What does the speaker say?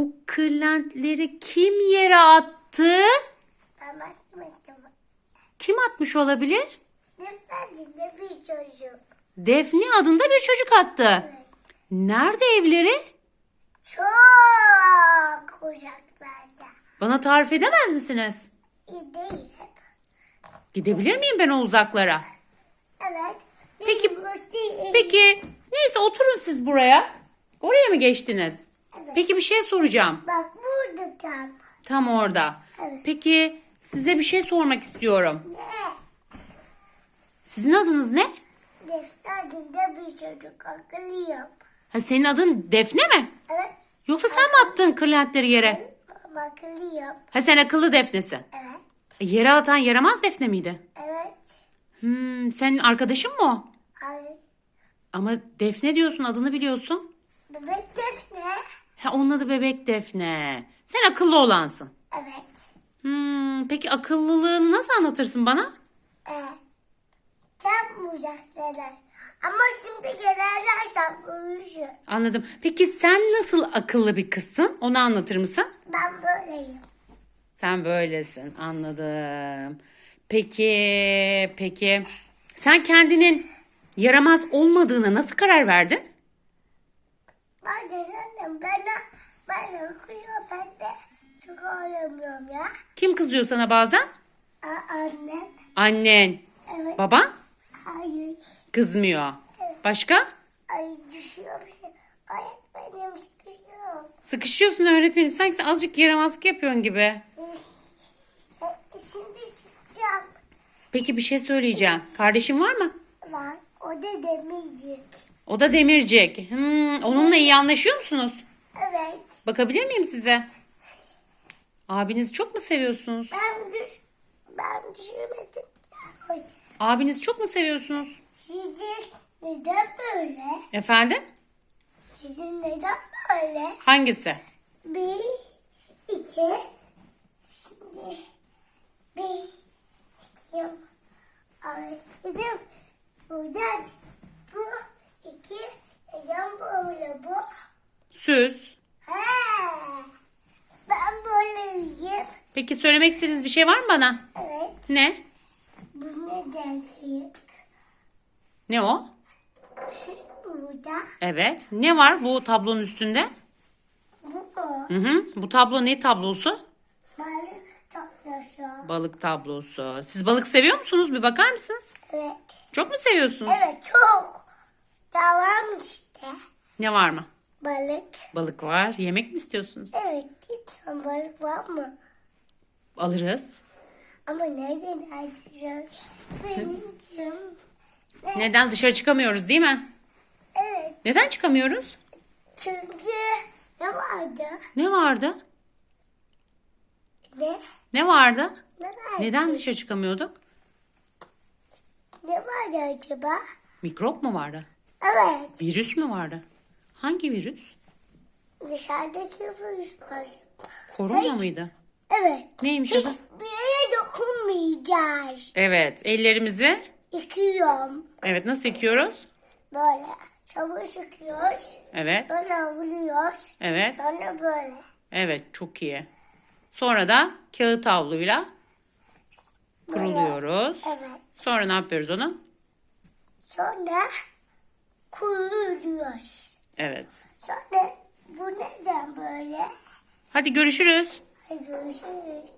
Bu kırlentleri kim yere attı? Ben atmadım. Kim atmış olabilir? Deftercinde bir çocuk. Defne adında bir çocuk attı. Evet. Nerede evleri? Çok uzaklarda. Bana tarif edemez misiniz? İyi değil. Gidebilir miyim ben o uzaklara? Evet. Peki-. Peki neyse oturun siz buraya. Oraya mı geçtiniz? Evet. Peki bir şey soracağım. Bak burada tam. Tam orada. Evet. Peki size bir şey sormak istiyorum. Ne? Sizin adınız ne? Deftercinde bir çocuk akıllıyım. Ha, senin adın Defne mi? Evet. Yoksa sen mi attın kırlentleri yere? Ama akıllıyım. Ha sen akıllı Defne'sin. Evet. E, yere atan yaramaz Defne miydi? Evet. Hmm, senin arkadaşın mı o? Hayır. Ama Defne diyorsun adını biliyorsun. Bebek defne. Ha onun adı bebek Defne. Sen akıllı olansın. Evet. Hmm, peki akıllılığını nasıl anlatırsın bana? Evet. Yapmayacaklar. Ama şimdi gelirler konuşuyor. Anladım. Peki sen nasıl akıllı bir kızsın? Onu anlatır mısın? Ben böyleyim. Sen böylesin. Anladım. Peki, peki. Sen kendinin yaramaz olmadığına nasıl karar verdin? Ben de annem bana ben okuyor ben de çok ağlamıyorum ya. Kim kızıyor sana bazen? A- annem. Annen. Evet. Baban Hayır. kızmıyor. Başka? Ay düşüyor bir şey. Öğretmenim sıkışıyor. Sıkışıyorsun öğretmenim. Sanki sen azıcık yaramazlık yapıyorsun gibi. Şimdi çıkacağım. Peki bir şey söyleyeceğim. Kardeşin var mı? Var. O da demeyecek. O da Demircik. Hmm, onunla iyi anlaşıyor musunuz? Evet. Bakabilir miyim size? Abinizi çok mu seviyorsunuz? Ben düş ben düşürmedim. Ay, Abinizi çok mu seviyorsunuz? Sizin neden böyle? Efendim? Sizin neden böyle? Hangisi? Bir, iki, şimdi bir çıkayım. Ayırdım. Buradan bu iki, neden böyle bu? Süs. Ben böyleyim. Peki söylemek istediğiniz bir şey var mı bana? Evet, Ne? bu neden büyük? Ne o? Siz burada, Evet. Ne var bu tablonun üstünde? bu mu? Hı hı. Bu tablo ne tablosu? Balık toplusu. Balık tablosu. Siz balık seviyor musunuz? Bir bakar mısınız? Evet, Çok mu seviyorsunuz? evet çok. Tamam işte. Ne var mı? Balık. Balık var. Yemek mi istiyorsunuz? Evet, lütfen balık var mı? Alırız. Ama nereden? Benim canım. Neden dışarı çıkamıyoruz değil mi? Evet, Neden çıkamıyoruz? çünkü ne vardı? Ne vardı? Ne? Ne vardı? Ne vardı? Neden dışarı çıkamıyorduk? Ne vardı acaba? Mikrop mu vardı? Evet, Virüs mü vardı? Hangi virüs? dışarıdaki virüs var. Korona mıydı? Evet. Neymiş adı? Hiçbir yere dokunmayacağız. Evet. Ellerimizi Yıkıyorum. evet nasıl yıkıyoruz? Böyle. Çabuk sıkıyoruz. Evet. Böyle vuruyoruz. Evet. Sonra böyle. Evet. Çok iyi. Sonra da kağıt havluyla kuruluyoruz. Evet. Sonra ne yapıyoruz onu? Sonra kuyruyoruz. Evet. Sonra bu neden böyle? Hadi görüşürüz. Hadi görüşürüz.